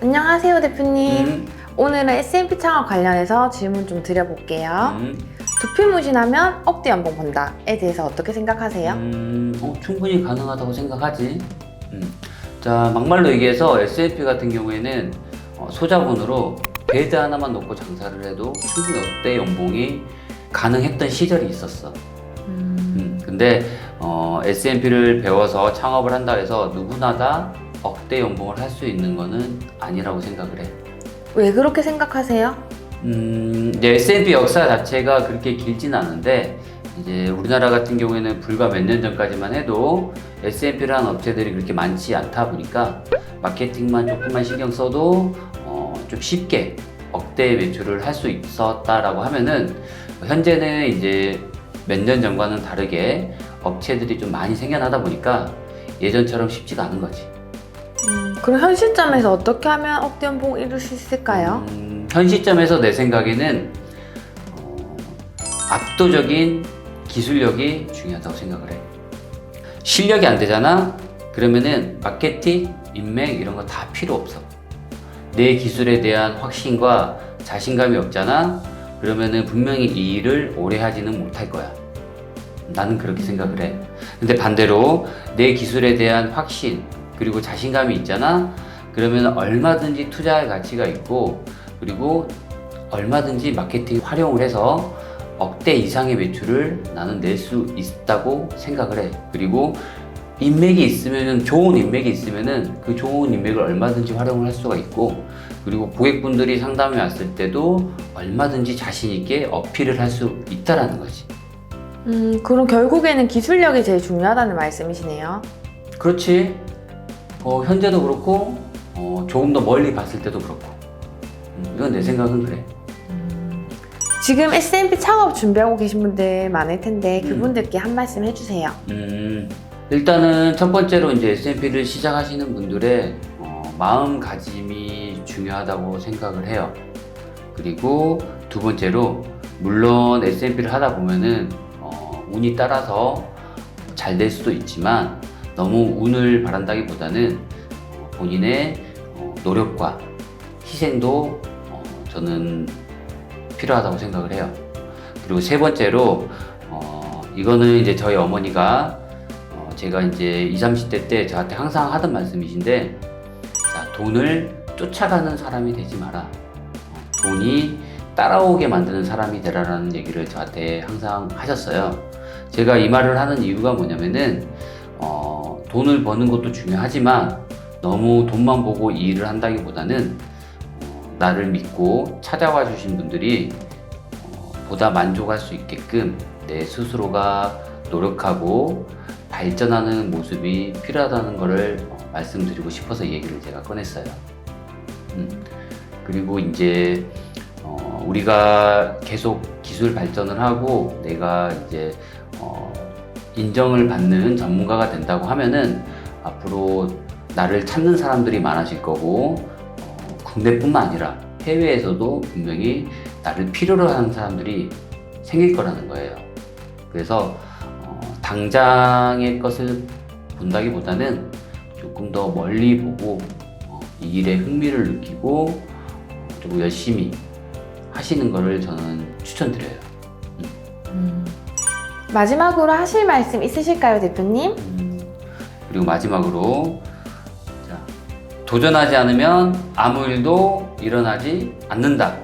안녕하세요, 대표님. 음, 오늘은 S&P 창업 관련해서 질문 좀 드려볼게요. 음, 두피무신하면 억대 연봉 번다에 대해서 어떻게 생각하세요? 음, 어, 충분히 가능하다고 생각하지. 음. 자, 막말로 얘기해서 S&P 같은 경우에는 어, 소자본으로 베드 하나만 놓고 장사를 해도 충분히 억대 연봉이 가능했던 시절이 있었어. 음, 음, 근데 어, S&P를 배워서 창업을 한다 해서 누구나 다 억대 연봉을 할 수 있는 거는 아니라고 생각을 해. 왜 그렇게 생각하세요? 음, 이제 S&P 역사 자체가 그렇게 길진 않은데 이제 우리나라 같은 경우에는 불과 몇 년 전까지만 해도 S&P라는 업체들이 그렇게 많지 않다 보니까 마케팅만 조금만 신경 써도 어, 좀 쉽게 억대 매출을 할 수 있었다라고 하면은 현재는 이제 몇 년 전과는 다르게 업체들이 좀 많이 생겨나다 보니까 예전처럼 쉽지가 않은 거지. 음, 그럼 현 시점에서 어떻게 하면 억대 연봉 이룰 수 있을까요? 음, 현 시점에서 내 생각에는 어, 압도적인 기술력이 중요하다고 생각을 해. 실력이 안 되잖아? 그러면은 마케팅, 인맥 이런 거 다 필요 없어. 내 기술에 대한 확신과 자신감이 없잖아? 그러면은 분명히 이 일을 오래 하지는 못할 거야. 나는 그렇게 생각을 해. 근데 반대로 내 기술에 대한 확신 그리고 자신감이 있잖아. 그러면 얼마든지 투자할 가치가 있고 그리고 얼마든지 마케팅 활용을 해서 억대 이상의 매출을 나는 낼 수 있다고 생각을 해. 그리고 인맥이 있으면은 좋은 인맥이 있으면은 그 좋은 인맥을 얼마든지 활용을 할 수가 있고 그리고 고객분들이 상담에 왔을 때도 얼마든지 자신 있게 어필을 할 수 있다라는 거지. 음, 그럼 결국에는 기술력이 제일 중요하다는 말씀이시네요. 그렇지. 어, 현재도 그렇고 어, 조금 더 멀리 봤을 때도 그렇고. 음, 이건 내 생각은 그래. 지금 S&P 창업 준비하고 계신 분들 많을 텐데 음. 그분들께 한 말씀 해주세요. 음, 일단은 첫 번째로 이제 S&P를 시작하시는 분들의 어, 마음가짐이 중요하다고 생각을 해요. 그리고 두 번째로 물론 S&P를 하다 보면은 어, 운이 따라서 잘 될 수도 있지만 너무 운을 바란다기보다는 어, 본인의 어, 노력과 희생도 어, 저는 필요하다고 생각을 해요. 그리고 세 번째로 어, 이거는 이제 저희 어머니가 어, 제가 이제 20, 30대 때 저한테 항상 하던 말씀이신데 자, 돈을 쫓아가는 사람이 되지 마라. 어, 돈이 따라오게 만드는 사람이 되라라는 얘기를 저한테 항상 하셨어요. 제가 이 말을 하는 이유가 뭐냐면은 어, 돈을 버는 것도 중요하지만 너무 돈만 보고 이 일을 한다기보다는 어, 나를 믿고 찾아와 주신 분들이 어, 보다 만족할 수 있게끔 내 스스로가 노력하고 발전하는 모습이 필요하다는 것을 어, 말씀드리고 싶어서 이 얘기를 제가 꺼냈어요. 음, 그리고 이제 어, 우리가 계속 기술 발전을 하고 내가 이제 어, 인정을 받는 전문가가 된다고 하면은 앞으로 나를 찾는 사람들이 많아질 거고 어, 국내뿐만 아니라 해외에서도 분명히 나를 필요로 하는 사람들이 생길 거라는 거예요. 그래서 어, 당장의 것을 본다기보다는 조금 더 멀리 보고 어, 이 일에 흥미를 느끼고 어, 좀 열심히 하시는 거를 저는 추천드려요. 음. 마지막으로 하실 말씀 있으실까요, 대표님? 음, 그리고 마지막으로 자, 도전하지 않으면 아무 일도 일어나지 않는다.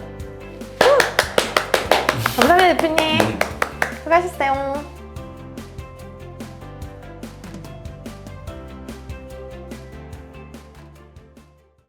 감사합니다, 대표님. 음. 수고하셨어요.